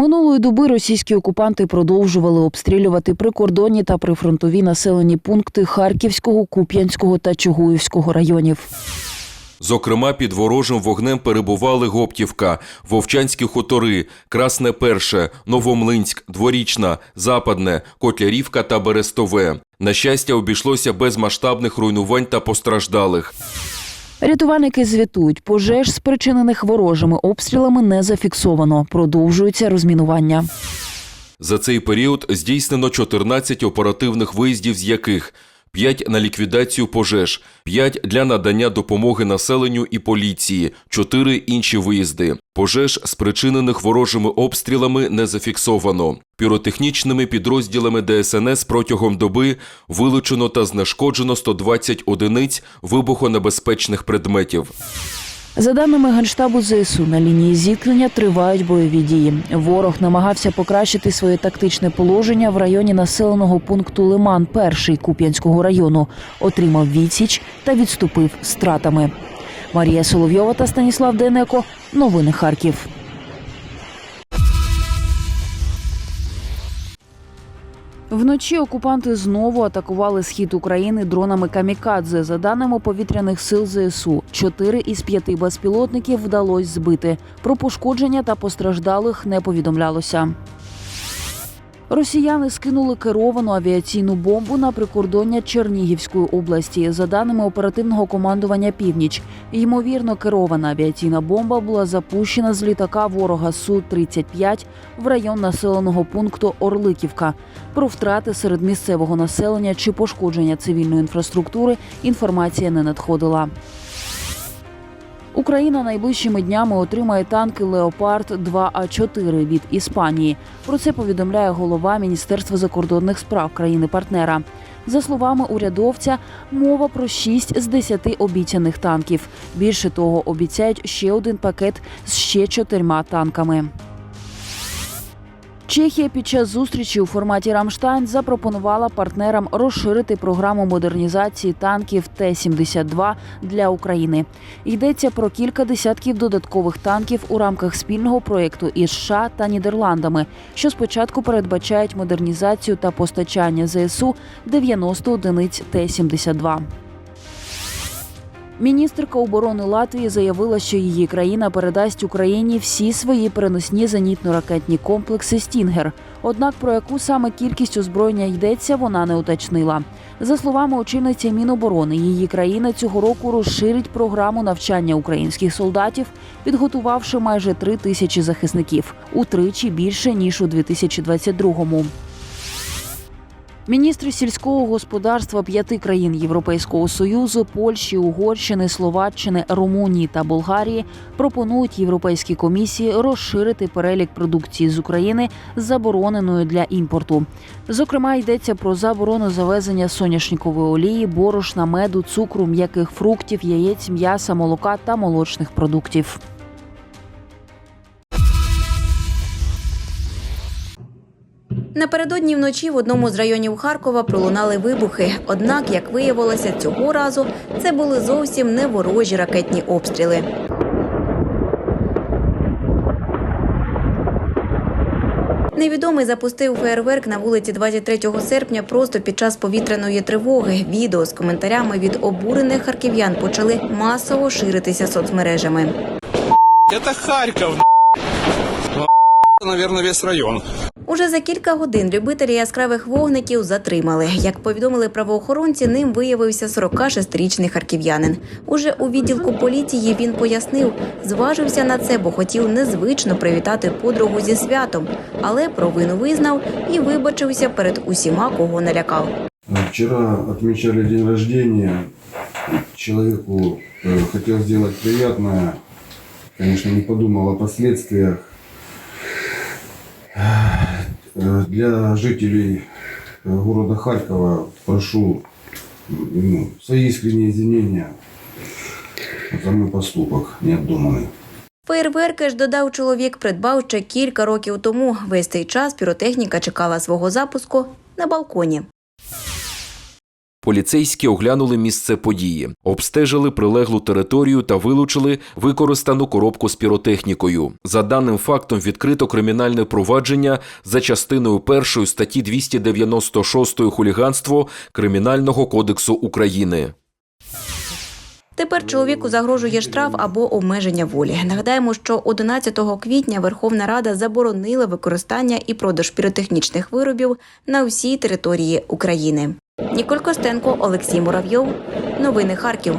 Минулої доби російські окупанти продовжували обстрілювати прикордонні та прифронтові населені пункти Харківського, Куп'янського та Чугуївського районів. Зокрема, під ворожим вогнем перебували Гоптівка, Вовчанські хутори, Красне Перше, Новомлинськ, Дворічна, Западне, Котлярівка та Берестове. На щастя, обійшлося без масштабних руйнувань та постраждалих. Рятувальники звітують, пожеж, спричинених ворожими обстрілами, не зафіксовано. Продовжується розмінування. За цей період здійснено 14 оперативних виїздів, з яких 5 на ліквідацію пожеж, 5 для надання допомоги населенню і поліції, 4 інші виїзди. Пожеж, спричинених ворожими обстрілами, не зафіксовано. Піротехнічними підрозділами ДСНС протягом доби вилучено та знешкоджено 120 одиниць вибухонебезпечних предметів. За даними Генштабу ЗСУ, на лінії зіткнення тривають бойові дії. Ворог намагався покращити своє тактичне положення в районі населеного пункту Лиман, перший Куп'янського району, отримав відсіч та відступив стратами. Марія Соловйова та Станіслав Денеко. Новини Харків. Вночі окупанти знову атакували схід України дронами камікадзе. За даними повітряних сил ЗСУ, чотири із п'яти безпілотників вдалося збити. Про пошкодження та постраждалих не повідомлялося. Росіяни скинули керовану авіаційну бомбу на прикордоння Чернігівської області. За даними оперативного командування Північ, ймовірно, керована авіаційна бомба була запущена з літака ворога су 35 в район населеного пункту Орликівка. Про втрати серед місцевого населення чи пошкодження цивільної інфраструктури інформація не надходила. Україна найближчими днями отримає танки Леопард 2 а 4 від Іспанії. Про це повідомляє голова Міністерства закордонних справ країни-партнера. За словами урядовця, мова про 6 з 10 обіцяних танків. Більше того, обіцяють ще один пакет з ще чотирма танками. Чехія під час зустрічі у форматі Рамштайн запропонувала партнерам розширити програму модернізації танків Т-72 для України. Йдеться про кілька десятків додаткових танків у рамках спільного проєкту із США та Нідерландами, що спочатку передбачають модернізацію та постачання ЗСУ 90 одиниць Т-72. Міністерка оборони Латвії заявила, що її країна передасть Україні всі свої переносні зенітно-ракетні комплекси Стінгер. Однак про яку саме кількість озброєння йдеться, вона не уточнила. За словами очільниці Міноборони, її країна цього року розширить програму навчання українських солдатів, підготувавши майже три тисячі захисників утричі більше ніж у 2022-му. Міністри сільського господарства п'яти країн Європейського союзу Польщі, Угорщини, Словаччини, Румунії та Болгарії пропонують Європейській комісії розширити перелік продукції з України забороненою для імпорту. Зокрема, йдеться про заборону завезення соняшникової олії, борошна, меду, цукру, м'яких фруктів, яєць, м'яса, молока та молочних продуктів. Напередодні вночі в одному з районів Харкова пролунали вибухи. Однак, як виявилося, цього разу це були зовсім не ворожі ракетні обстріли. Невідомий запустив фейерверк на вулиці 23 серпня просто під час повітряної тривоги. Відео з коментарями від обурених харків'ян почали масово ширитися соцмережами. Это Харьков. Наверное, весь район. Уже за кілька годин любителі яскравих вогників затримали. Як повідомили правоохоронці, ним виявився 46-річний харків'янин. Уже у відділку поліції він пояснив, зважився на це, бо хотів незвично привітати подругу зі святом, але провину визнав і вибачився перед усіма, кого налякав. Вчера отмечали день рождения. Человеку э, хотел сделать приятное. Конечно, не подумал о последствиях. Э, Для жителей э, города Харькова прошу ну, свои искренние извинения за мой поступок необдуманный. Фейерверки ж додав чоловік, придбав ще кілька років тому. Весь цей час піротехніка чекала свого запуску на балконі. Поліцейські оглянули місце події, обстежили прилеглу територію та вилучили використану коробку з піротехнікою. За даним фактом відкрито кримінальне провадження за частиною першої статті 296 хуліганство Кримінального кодексу України. Тепер чоловіку загрожує штраф або обмеження волі. Нагадаємо, що 11 квітня Верховна Рада заборонила використання і продаж піротехнічних виробів на всій території України. Ніколь Костенко, Олексій Муравйов. Новини Харків.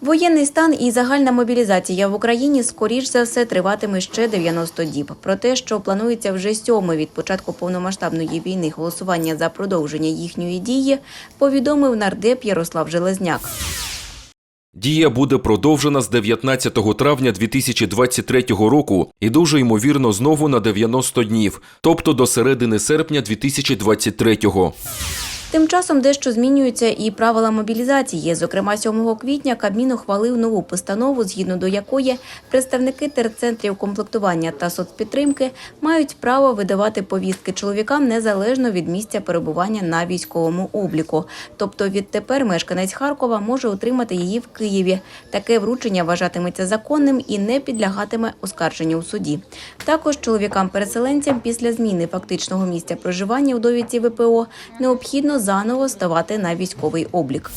Воєнний стан і загальна мобілізація в Україні скоріш за все триватиме ще 90 діб. Про те, що планується вже сьоме від початку повномасштабної війни голосування за продовження їхньої дії, повідомив нардеп Ярослав Железняк. Дія буде продовжена з 19 травня 2023 року і дуже ймовірно знову на 90 днів, тобто до середини серпня 2023. Тим часом дещо змінюються і правила мобілізації. Зокрема, 7 квітня Кабмін ухвалив нову постанову, згідно до якої представники терцентрів комплектування та соцпідтримки мають право видавати повістки чоловікам незалежно від місця перебування на військовому обліку. Тобто відтепер мешканець Харкова може отримати її в Києві. Таке вручення вважатиметься законним і не підлягатиме оскарженню у суді. Також чоловікам-переселенцям після зміни фактичного місця проживання у довідці ВПО необхідно заново ставати на військовий облік.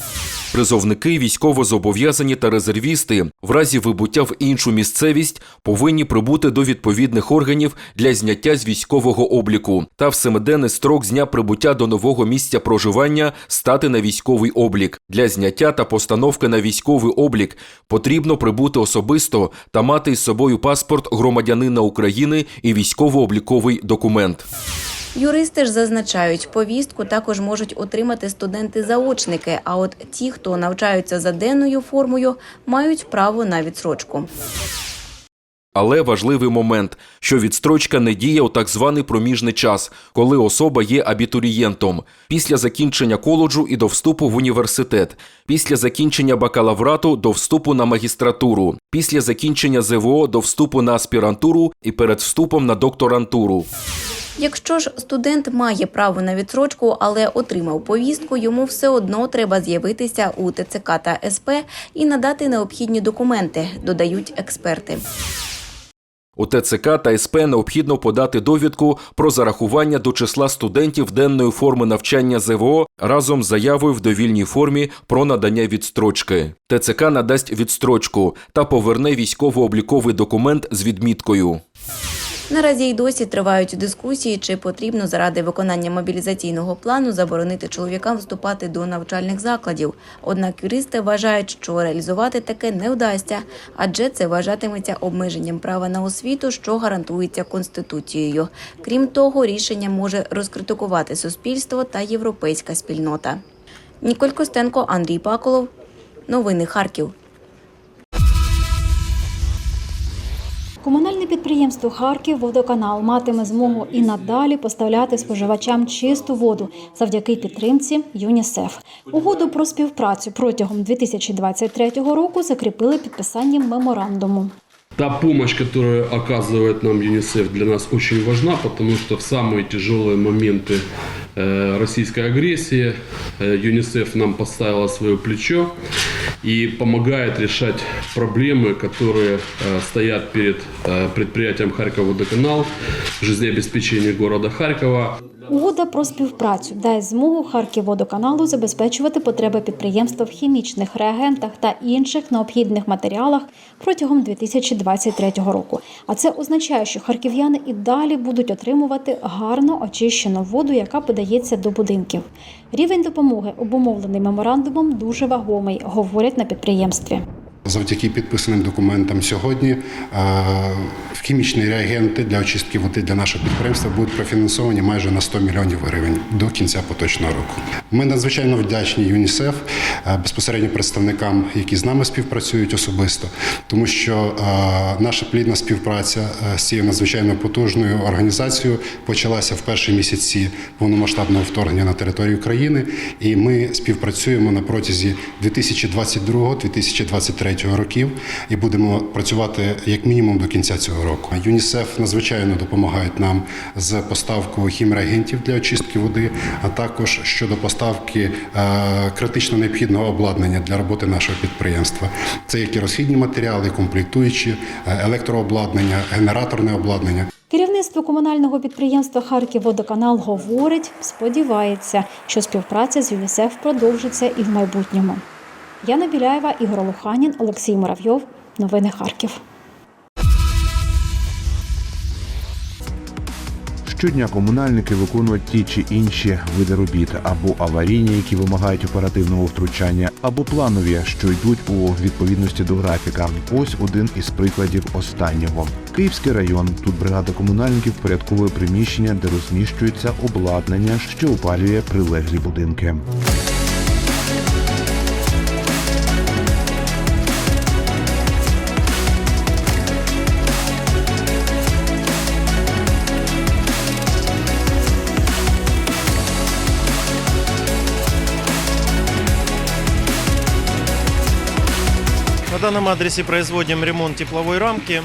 Призовники, військовозобов'язані та резервісти в разі вибуття в іншу місцевість повинні прибути до відповідних органів для зняття з військового обліку та в семиденний строк з прибуття до нового місця проживання стати на військовий облік. Для зняття та постановки на військовий облік потрібно прибути особисто та мати із собою паспорт громадянина України і військово-обліковий документ. Юристи ж зазначають, повістку також можуть отримати студенти-заочники. А от ті, хто навчаються за денною формою, мають право на відсрочку. Але важливий момент, що відстрочка не діє у так званий проміжний час, коли особа є абітурієнтом, після закінчення коледжу і до вступу в університет, після закінчення бакалаврату до вступу на магістратуру, після закінчення ЗВО до вступу на аспірантуру і перед вступом на докторантуру. Якщо ж студент має право на відсрочку, але отримав повістку, йому все одно треба з'явитися у ТЦК та СП і надати необхідні документи, додають експерти. У ТЦК та СП необхідно подати довідку про зарахування до числа студентів денної форми навчання ЗВО разом з заявою в довільній формі про надання відстрочки. ТЦК надасть відстрочку та поверне військово-обліковий документ з відміткою. Наразі й досі тривають дискусії, чи потрібно заради виконання мобілізаційного плану заборонити чоловікам вступати до навчальних закладів. Однак юристи вважають, що реалізувати таке не вдасться, адже це вважатиметься обмеженням права на освіту, що гарантується конституцією. Крім того, рішення може розкритикувати суспільство та європейська спільнота. Ніколь Костенко, Андрій Паколов. Новини Харків. Комунальне підприємство Харків Водоканал матиме змогу і надалі поставляти споживачам чисту воду завдяки підтримці ЮНІСЕФ. Угоду про співпрацю протягом 2023 року закріпили підписанням меморандуму. Та помощь, которую оказывает нам ЮНИСЕФ, для нас очень важна, потому что в самые тяжелые моменты э, российской агрессии э, ЮНИСЕФ нам поставила свое плечо и помогает решать проблемы, которые э, стоят перед э, предприятием Харьков Водоканал, жизнеобеспечения города Харькова. Угода про співпрацю дасть змогу Харківводоканалу забезпечувати потреби підприємства в хімічних реагентах та інших необхідних матеріалах протягом 2023 року. А це означає, що харків'яни і далі будуть отримувати гарно очищену воду, яка подається до будинків. Рівень допомоги, обумовлений меморандумом, дуже вагомий, говорять на підприємстві. Завдяки підписаним документам сьогодні е, хімічні реагенти для очистки води для нашого підприємства будуть профінансовані майже на 100 мільйонів гривень до кінця поточного року. Ми надзвичайно вдячні ЮНІСЕФ, е, безпосередньо представникам, які з нами співпрацюють особисто, тому що е, наша плідна співпраця е, з цією надзвичайно потужною організацією почалася в перші місяці повномасштабного вторгнення на територію країни, і ми співпрацюємо на протязі 2022-2023 років і будемо працювати як мінімум до кінця цього року. ЮНІСЕФ надзвичайно допомагають нам з поставкою хімреагентів для очистки води, а також щодо поставки е, критично необхідного обладнання для роботи нашого підприємства. Це як і розхідні матеріали, комплектуючі, е, електрообладнання, генераторне обладнання. Керівництво комунального підприємства Харківводоканал говорить, сподівається, що співпраця з ЮНІСЕФ продовжиться і в майбутньому. Яна Біляєва, Ігор Луханін, Олексій Муравйов. Новини Харків. Щодня комунальники виконують ті чи інші види робіт або аварійні, які вимагають оперативного втручання, або планові, що йдуть у відповідності до графіка. Ось один із прикладів останнього. Київський район. Тут бригада комунальників порядковує приміщення, де розміщується обладнання, що опалює прилеглі будинки. данном адресе производим ремонт тепловой рамки.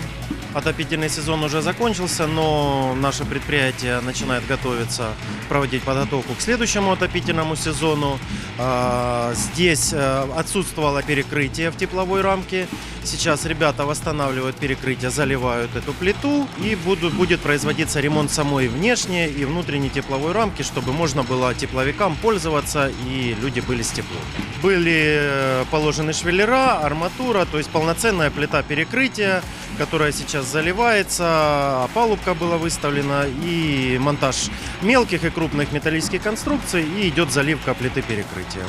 Отопительный сезон уже закончился, но наше предприятие начинает готовиться, проводить подготовку к следующему отопительному сезону. А, Здесь э, отсутствовало перекрытие в тепловой рамке. Сейчас ребята восстанавливают перекрытие, заливают эту плиту и будут, будет производиться ремонт самой внешней и внутренней тепловой рамки, чтобы можно было тепловикам пользоваться и люди были с теплом. Были э, положены швеллера, арматура, то есть полноценная плита перекрытия, которая сейчас заливается, опалубка была выставлена и монтаж мелких и крупных металлических конструкций и идет заливка плиты перекрытия.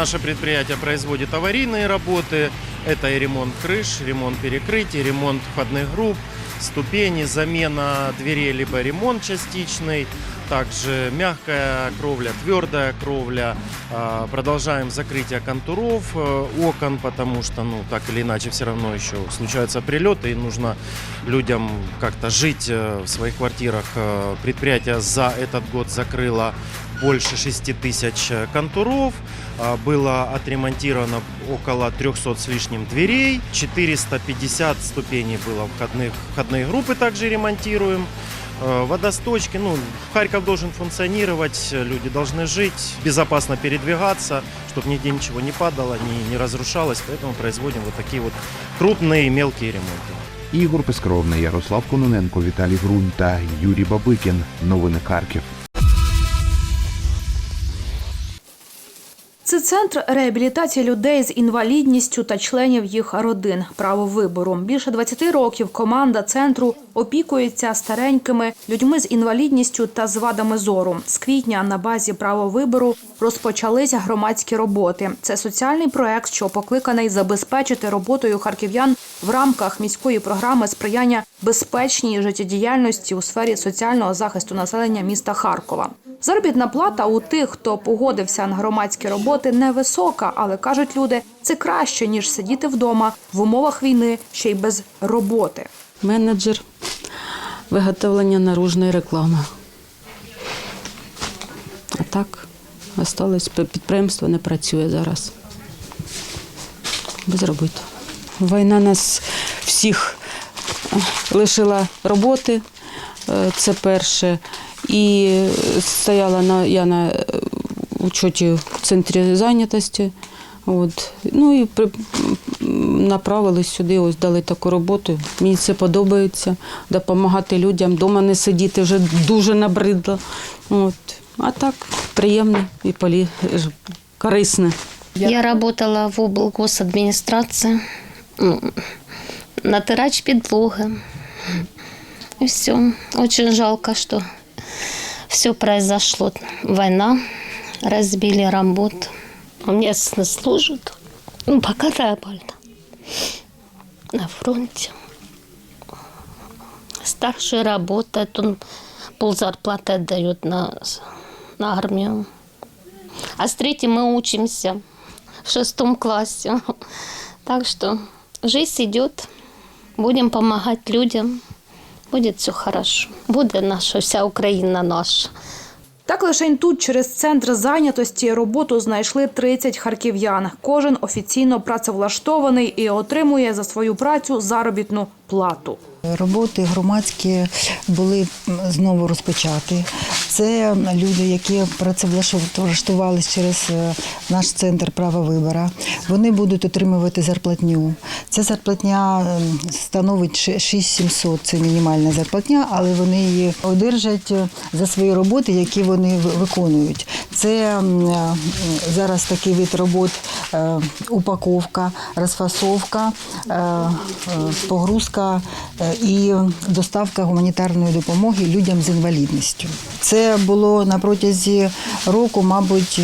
Наше предприятие производит аварийные работы. Это и ремонт крыш, ремонт перекрытий, ремонт входных групп, ступени, замена дверей, либо ремонт частичный. Также мягкая кровля, твердая кровля. А, Продолжаем закрытие контуров, э, окон, потому что, ну, так или иначе, все равно еще случаются прилеты, и нужно людям как-то жить э, в своих квартирах. Э, Предприятие за этот год закрыло больше 6 тысяч контуров. А, Было отремонтировано около 300 с лишним дверей. 450 ступеней было входных. Входные группы также ремонтируем. Э, Водосточки, ну, Харьков должен функционировать, люди должны жить, безопасно передвигаться, чтобы нигде ничего не падало, не, не разрушалось, поэтому производим вот такие вот крупные и мелкие ремонты. Ігор Пескровний, Ярослав Кононенко, Віталій Грунь та Юрій Бабикін. Новини Харків. Це центр реабілітації людей з інвалідністю та членів їх родин. Право вибору. Більше 20 років команда центру опікується старенькими людьми з інвалідністю та з вадами зору. З квітня на базі право вибору розпочалися громадські роботи. Це соціальний проект, що покликаний забезпечити роботою харків'ян в рамках міської програми сприяння безпечній життєдіяльності у сфері соціального захисту населення міста Харкова. Заробітна плата у тих, хто погодився на громадські роботи, невисока, але кажуть люди, це краще ніж сидіти вдома в умовах війни, ще й без роботи. менеджер виготовлення наружної реклами. А так, осталось підприємство не працює зараз. Без роботи. Війна нас всіх е, лишила роботи, е, це перше. І стояла на, я на е, учоті в центрі зайнятості. От. Ну і при, м, направились сюди, ось дали таку роботу. Мені це подобається. Допомагати людям, вдома не сидіти вже дуже набридло. От. А так приємно і полі... ж- корисно. Я работала в облгосадминистрации, ну, натирач подлога. И все. Очень жалко, что все произошло. Война, разбили работу. У меня сын служит. Ну, пока работа. На фронте. Старший работает, он пол зарплаты отдает на, на армию. А с третьим мы учимся в шестом классе. Так что жизнь идет. Будем помогать людям. Будет все хорошо. Буде наша вся Україна наша. Так лише тут через центр зайнятості роботу знайшли 30 харків'ян. Кожен офіційно працевлаштований і отримує за свою працю заробітну плату. Роботи громадські були знову розпочаті. Це люди, які працевлаштувалися через е, наш центр права вибора. Вони будуть отримувати зарплатню. Ця зарплатня е, становить ще 6700, це мінімальна зарплатня, але вони її одержать е, за свої роботи, які вони виконують. Це зараз такий вид робот упаковка, розфасовка, погрузка і доставка гуманітарної допомоги людям з інвалідністю. Це було на протязі року, мабуть,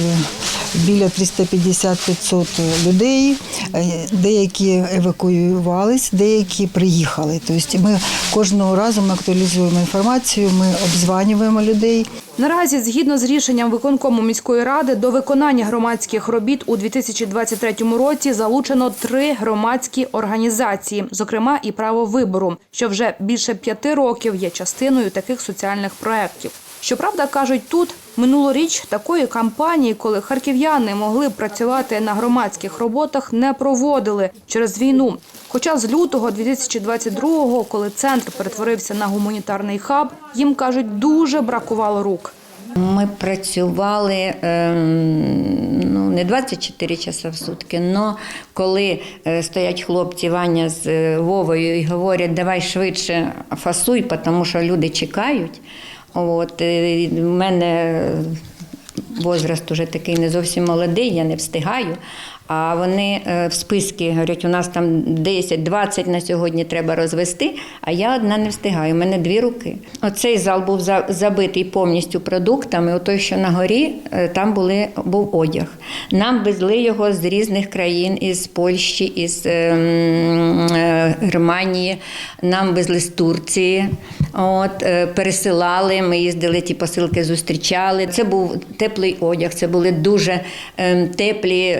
біля 350-500 людей. Е, Деякі евакуювались, деякі приїхали. Тобто ми кожного разу ми актуалізуємо інформацію, ми обзванюємо людей. Наразі, згідно з рішенням виконкому міської ради, до виконання громадських робіт у 2023 році залучено три громадські організації, зокрема і право вибору, що вже більше п'яти років є частиною таких соціальних проєктів. Щоправда, кажуть, тут минулоріч такої кампанії, коли харків'яни могли працювати на громадських роботах, не проводили через війну. Хоча з лютого 2022-го, коли центр перетворився на гуманітарний хаб, їм кажуть, дуже бракувало рук. Ми працювали ем, ну, не 24 часа в сутки, але коли е, стоять хлопці Ваня з е, Вовою і говорять, давай швидше фасуй, тому що люди чекають. От, е, в мене возраст уже такий не зовсім молодий, я не встигаю. А вони е, в списки говорять, у нас там 10-20 на сьогодні треба розвести, а я одна не встигаю. У мене дві руки. Оцей зал був за- забитий повністю продуктами. У той, що на горі, е, там були, був одяг. Нам везли його з різних країн, із Польщі, із е, е, Германії, нам везли з Турції. От, пересилали, ми їздили, ті посилки зустрічали. Це був теплий одяг, це були дуже е, теплі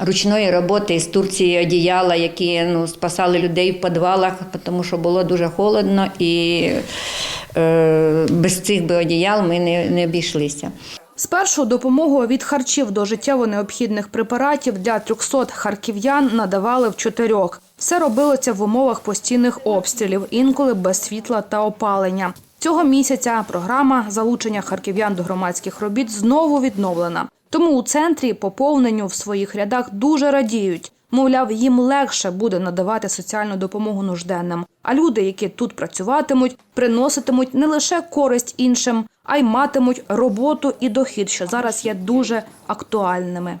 ручної роботи з Турції одіяла, які ну, спасали людей в підвалах, тому що було дуже холодно і е, без цих би одіял ми не, не обійшлися. Спершу допомогу від харчів до життєво необхідних препаратів для 300 харків'ян надавали в чотирьох. Все робилося в умовах постійних обстрілів, інколи без світла та опалення. Цього місяця програма залучення харків'ян до громадських робіт знову відновлена. Тому у центрі поповненню в своїх рядах дуже радіють. Мовляв, їм легше буде надавати соціальну допомогу нужденним. А люди, які тут працюватимуть, приноситимуть не лише користь іншим, а й матимуть роботу і дохід, що зараз є дуже актуальними.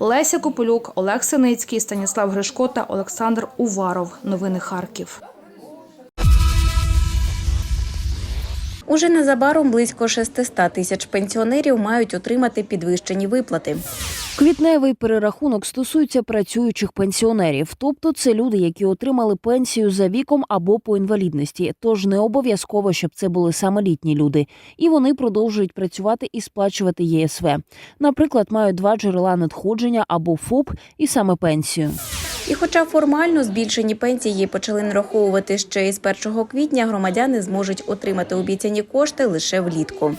Леся Копилюк, Олег Синицький, Станіслав Гришко та Олександр Уваров. Новини Харків. Уже незабаром близько 600 тисяч пенсіонерів мають отримати підвищені виплати. Квітневий перерахунок стосується працюючих пенсіонерів, тобто це люди, які отримали пенсію за віком або по інвалідності. Тож не обов'язково, щоб це були саме літні люди, і вони продовжують працювати і сплачувати ЄСВ. Наприклад, мають два джерела надходження або ФОП і саме пенсію. І хоча формально збільшені пенсії почали нараховувати ще із 1 квітня, громадяни зможуть отримати обіцяні кошти лише влітку.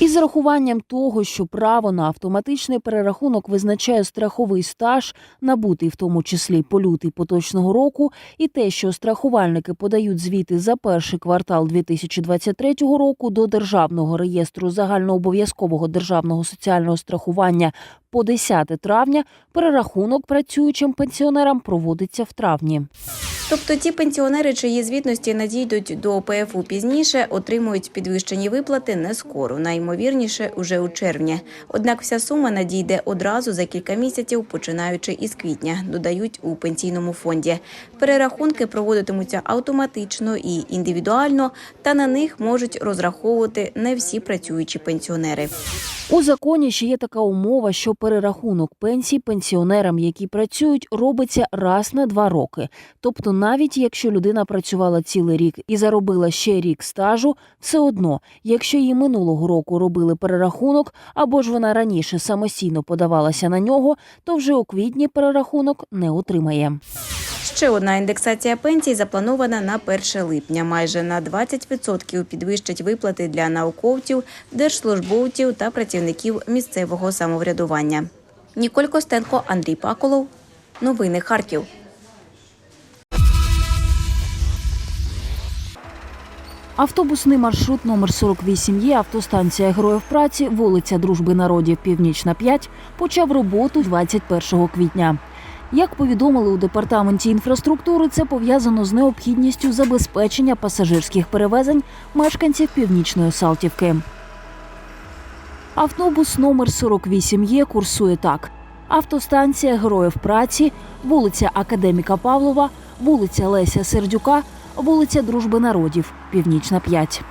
Із зарахуванням того, що право на автоматичний перерахунок визначає страховий стаж, набутий в тому числі по лютий поточного року, і те, що страхувальники подають звіти за перший квартал 2023 року до державного реєстру загальнообов'язкового державного соціального страхування по 10 травня, перерахунок працюючим пенсіонерам проводиться в травні. Тобто ті пенсіонери, чиї звітності надійдуть до ПФУ пізніше, отримують підвищені виплати не скоро, наймовірніше уже у червні. Однак вся сума надійде одразу за кілька місяців, починаючи із квітня, додають у пенсійному фонді. Перерахунки проводитимуться автоматично і індивідуально, та на них можуть розраховувати не всі працюючі пенсіонери. У законі ще є така умова, що перерахунок пенсій пенсіонерам, які працюють, робиться раз на два роки. Тобто, навіть якщо людина працювала цілий рік і заробила ще рік стажу, все одно, якщо їй минулого року робили перерахунок, або ж вона раніше самостійно подавалася на нього, то вже у квітні перерахунок не отримає. Ще одна індексація пенсій запланована на 1 липня. Майже на 20% підвищать виплати для науковців, держслужбовців та працівників місцевого самоврядування. Ніколь Костенко, Андрій Паколов. Новини Харків. Автобусний маршрут номер 48 є автостанція Героїв праці, вулиця Дружби народів Північна 5, почав роботу 21 квітня. Як повідомили у департаменті інфраструктури, це пов'язано з необхідністю забезпечення пасажирських перевезень мешканців Північної Салтівки. Автобус номер 48 є курсує так: автостанція Героїв праці, вулиця Академіка Павлова, вулиця Леся Сердюка, вулиця Дружби народів, Північна 5.